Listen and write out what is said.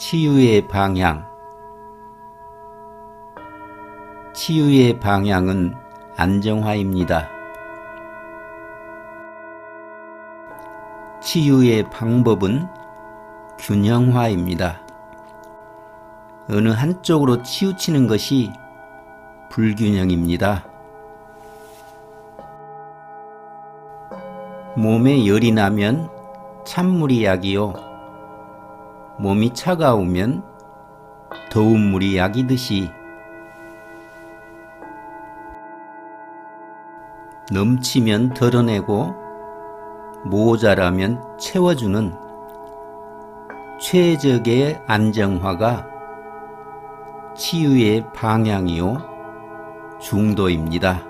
치유의 방향 치유의 방향은 안정화입니다. 치유의 방법은 균형화입니다. 어느 한쪽으로 치우치는 것이 불균형입니다. 몸에 열이 나면 찬물이 약이요. 몸이 차가우면 더운 물이 약이듯이 넘치면 덜어내고 모자라면 채워주는 최적의 안정화가 치유의 방향이요 중도입니다.